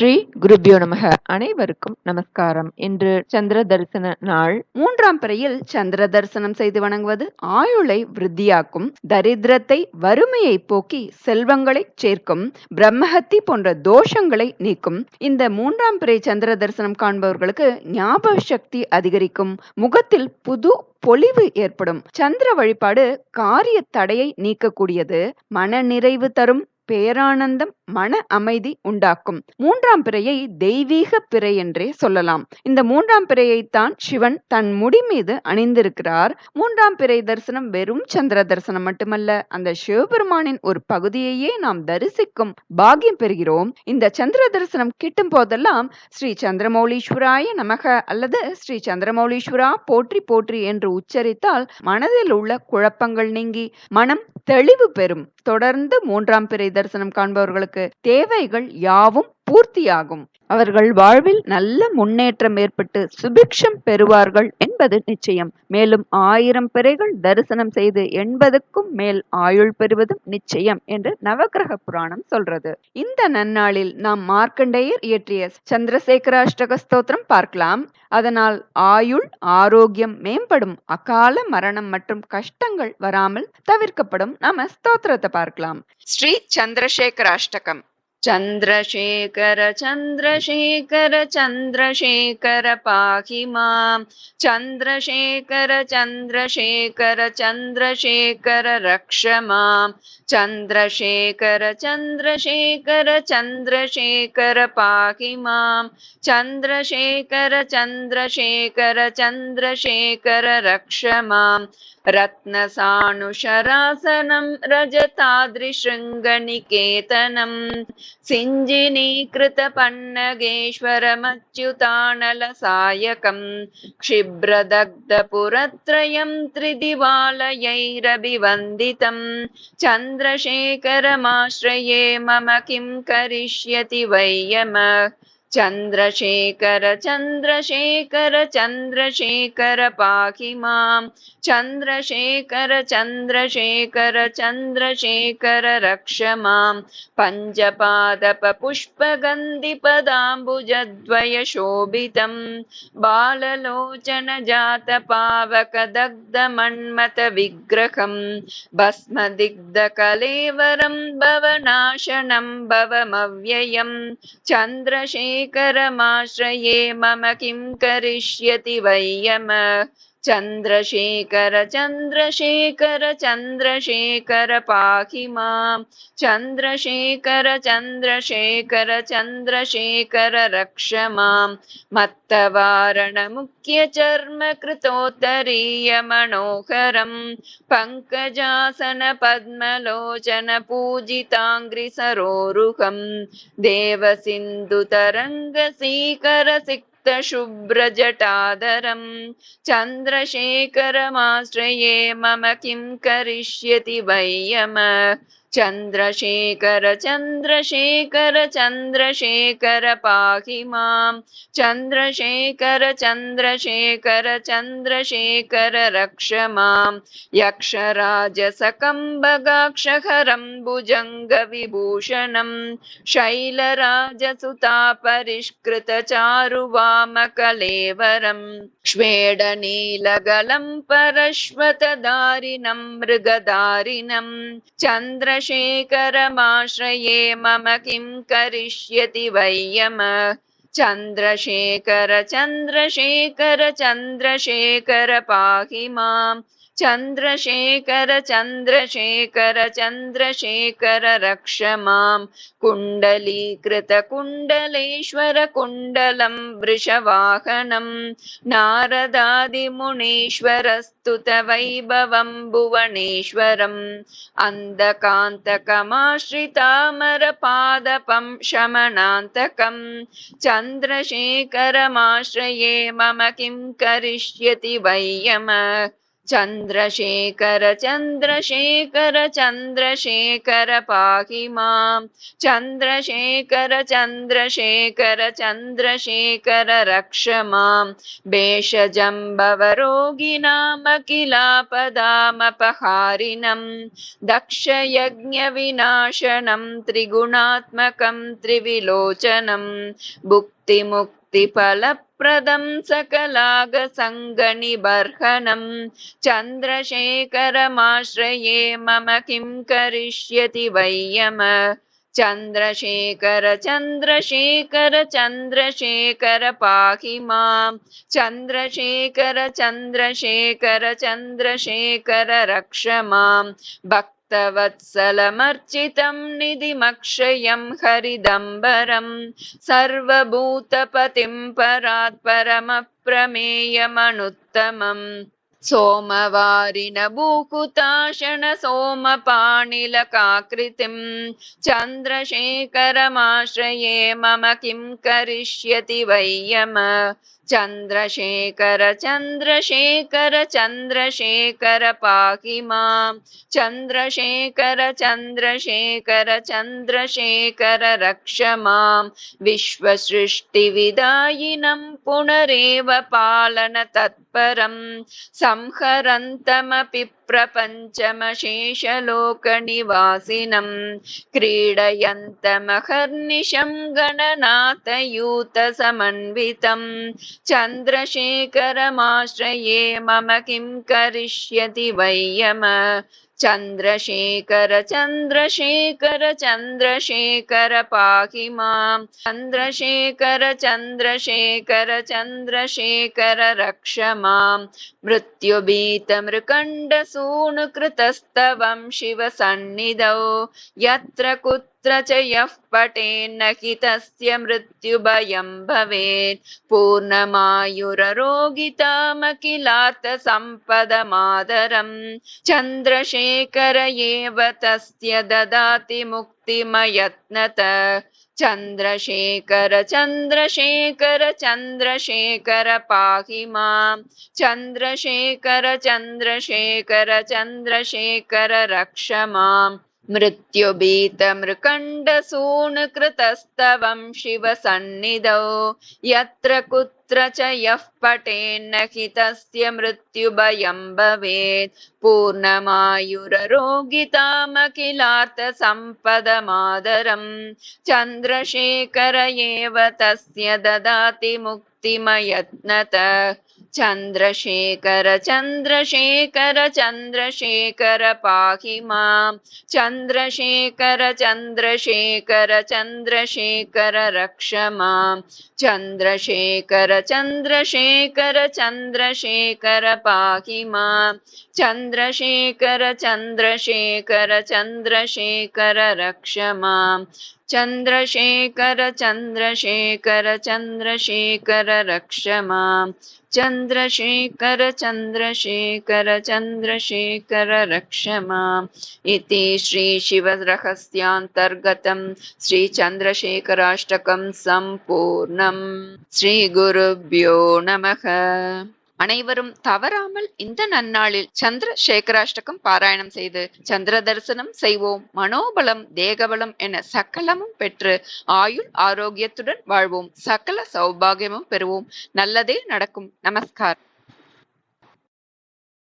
ஸ்ரீ குருபியோ நமக. அனைவருக்கும் நமஸ்காரம். இன்று சந்திர தரிசன நாள். மூன்றாம் பிறையில் சந்திர தரிசனம் செய்து வணங்குவது ஆயுளை விருத்தியாக்கும் தரித்திரத்தை வறுமையை போக்கி செல்வங்களை சேர்க்கும் பிரம்மஹத்தி போன்ற தோஷங்களை நீக்கும். இந்த மூன்றாம் பிறை சந்திர தரிசனம் காண்பவர்களுக்கு ஞாபக சக்தி அதிகரிக்கும். முகத்தில் புது பொலிவு ஏற்படும். சந்திர வழிபாடு காரிய தடையை நீக்கக்கூடியது. மன நிறைவு தரும். பேரானந்தம் மன அமைதி உண்டாக்கும். மூன்றாம் பிறையை தெய்வீக பிறை என்றே சொல்லலாம். இந்த மூன்றாம் பிறையைத்தான் சிவன் தன் முடி மீது அணிந்திருக்கிறார். மூன்றாம் பிறை தரிசனம் வெறும் சந்திர தரிசனம் மட்டுமல்ல அந்த சிவபெருமானின் ஒரு பகுதியையே நாம் தரிசிக்கும் பாகியம் பெறுகிறோம். இந்த சந்திர தரிசனம் கிட்டும் போதெல்லாம் ஸ்ரீ சந்திரமௌலீஸ்வராய நமக அல்லது ஸ்ரீ சந்திரமௌலீஸ்வரா போற்றி போற்றி என்று உச்சரித்தால் மனதில் உள்ள குழப்பங்கள் நீங்கி மனம் தெளிவு பெறும். தொடர்ந்து மூன்றாம் பிறை தரிசனம் காண்பவர்களுக்கு தேவைகள் யாவும் பூர்த்தியாகும். அவர்கள் வாழ்வில் நல்ல முன்னேற்றம் ஏற்பட்டு சுபிக்ஷம் பெறுவார்கள் என்பது நிச்சயம். மேலும் ஆயிரம் பிறைகள் தரிசனம் செய்து எண்பதுக்கும் மேல் ஆயுள் பெறுவதும் நிச்சயம் என்று நவகிரக புராணம் சொல்றது. இந்த நன்னாளில் நாம் மார்க்கண்டேயர் இயற்றிய சந்திரசேகர அஷ்டக ஸ்தோத்திரம் பார்க்கலாம். அதனால் ஆயுள் ஆரோக்கியம் மேம்படும் அகால மரணம் மற்றும் கஷ்டங்கள் வராமல் தவிர்க்கப்படும். நாம ஸ்தோத்திரத்தை பார்க்கலாம். ஸ்ரீ சந்திரசேகர அஷ்டகம் चन्द्रशेखर चन्द्रशेखर चन्द्रशेखर पाहि माम्। चन्द्रशेखर चन्द्रशेखर चन्द्रशेखर रक्ष माम्। चन्द्रशेखर चन्द्रशेखर चन्द्रशेखर पाहि माम्। चन्द्रशेखर चन्द्रशेखर चन्द्रशेखर रक्ष माम्। रत्नसानुशरासनं रजताद्रिशृङ्गनिकेतनम् सिञ्जिनीकृतपन्नगेश्वरमच्युतानलसायकम् क्षिब्रदग्धपुरत्रयं त्रिदिवालयैरभिवन्दितम् चन्द्रशेखरमाश्रये मम किं करिष्यति वै यमः चन्द्रशेखर चन्द्रशेखर चन्द्रशेखर पाहि माम्। चन्द्रशेखर चन्द्रशेखर चन्द्रशेखर रक्ष माम्। पञ्चपादपपुष्पगन्धिपदाम्बुजद्वयशोभितम् बाललोचनजातपावकदग्धमन्मथविग्रहम् भस्मदिग्धकलेवरं भवनाशनं भवमव्ययम् चन्द्रशेखरमाश्रये मम किं करिष्यति वै यमः चन्द्रशेखर चन्द्रशेखर चन्द्रशेखर पाहि माम्। चन्द्रशेखर चन्द्रशेखर चन्द्रशेखर रक्ष माम्। मत्तवारणमुख्यचर्मकृतोत्तरीयमनोहरम् पङ्कजासन पद्मलोचन शुभ्रजटादरम्। चन्द्रशेखरमाश्रये मम किं करिष्यति वै यमः चन्द्रशेखर चन्द्रशेखर चन्द्रशेखर पाहि माम् चन्द्रशेखर चन्द्रशेखर चन्द्रशेखर रक्ष माम् यक्षराजसकम्बगाक्षहरं भुजङ्गविभूषणम् शैलराजसुता परिष्कृतचारुवामकलेवरम् श्वेडनीलगलं परश्वतदारिणं मृगदारिणम् चन्द्र चन्द्रशेखरमाश्रये मम किं करिष्यति वैयम? चंद्रशेखर चंद्रशेखर चन्द्रशेखर पाहि माम्। चन्द्रशेखर चन्द्रशेखर चन्द्रशेखर रक्ष माम् कुण्डलीकृतकुण्डलेश्वर कुण्डलं वृषवाहनम् नारदादिमुनीश्वरस्तुत वैभवं भुवनेश्वरम् अन्धकान्तकमाश्रितामरपादपं शमनान्तकम् चन्द्रशेखरमाश्रये मम किं करिष्यति वै यमः चन्द्रशेखर चन्द्रशेखर चन्द्रशेखर पाहि माम्। चन्द्रशेखर चन्द्रशेखर चन्द्रशेखर रक्ष माम्। भेषजम्बवरोगिणामखिलापदामपहारिणम् दक्षयज्ञविनाशनं त्रिगुणात्मकं त्रिविलोचनं भुक्तिमुक्तिफलप्रदं सकलागसङ्गनिबर्हणं चन्द्रशेखरमाश्रये मम किं करिष्यति वै यम चन्द्रशेखर चन्द्रशेखर चन्द्रशेखर पाहि माम् चन्द्रशेखर चन्द्रशेखर चन्द्रशेखर रक्ष माम् भक्तवत्सलमर्चितं निधिमक्षयं हरिदम्बरं सर्वभूतपतिं परात् परमप्रमेयमनुत्तमम् सोमवारिण भूकुताशण सोमपाणिलकाकृतिं चन्द्रशेखरमाश्रये मम किं करिष्यति वै यम चन्द्रशेखर चन्द्रशेखर चन्द्रशेखर पाहि माम् चन्द्रशेखर चन्द्रशेखर चन्द्रशेखर रक्ष माम् विश्वसृष्टिविदायिनं पुनरेव पालन तत्परं संहरन्तमपि प्रपञ्चमशेषलोकनिवासिनं क्रीडयन्तमहर्निशं गणनाथयूतसमन्वितं चन्द्रशेखरमाश्रये मम किं करिष्यति वै यम चन्द्रशेखर चन्द्रशेखर चन्द्रशेखर पाहि माम्। चन्द्रशेखर चन्द्रशेखर चन्द्रशेखर रक्ष माम्। मृत्युभीतमृकण्डसूनुकृतस्तवं शिवसन्निधौ। यत्र कुत्र च यः पटेन्न हि तस्य मृत्युभयं भवेत्। पूर्णमायुररोगितामखिलात् सम्पदमादरम् चन्द्रशेखर एव तस्य ददाति मुक्तिमयत्नत। चन्द्रशेखर चन्द्रशेखर चन्द्रशेखर पाहि माम् चन्द्रशेखर चन्द्रशेखर चन्द्रशेखर रक्ष माम् मृत्युभीतमृकण्डसूनुकृतस्तवं शिवसन्निधौ यत्र कुत्र च यः पटेन्न हि तस्य मृत्युभयं भवेत्। पूर्णमायुररोगितामखिलात् सम्पदमादरम् चन्द्रशेखर एव तस्य ददाति मुक्तिमयत्नत। चन्द्रशेखर चन्द्रशेखर चन्द्रशेखर पाहि माम्। चन्द्रशेखर चन्द्रशेखर चन्द्रशेखर रक्ष माम्। चन्द्रशेखर चन्द्रशेखर चंद्रशेखर पाहि माम् चंद्रशेखर चंद्रशेखर चन्द्रशेखर रक्ष चंद्रशेखर चन्द्रशेखर चन्द्रशेखर रक्ष माम् चन्द्रशेखर चन्द्रशेखर चन्द्रशेखर रक्ष माम् इति श्रीशिवरहस्यान्तर्गतं श्रीचन्द्रशेखराष्टकं सम्पूर्णम् श्रीगुरुभ्यो नमः அனைவரும் தவறாமல் இந்த நன்னாளில் சந்திர சேகராஷ்டகம் பாராயணம் செய்து சந்திர தரிசனம் செய்வோம். மனோபலம் தேகபலம் என சகலமும் பெற்று ஆயுள் ஆரோக்கியத்துடன் வாழ்வோம். சகல சௌபாகியமும் பெறுவோம். நல்லதே நடக்கும். நமஸ்கார்.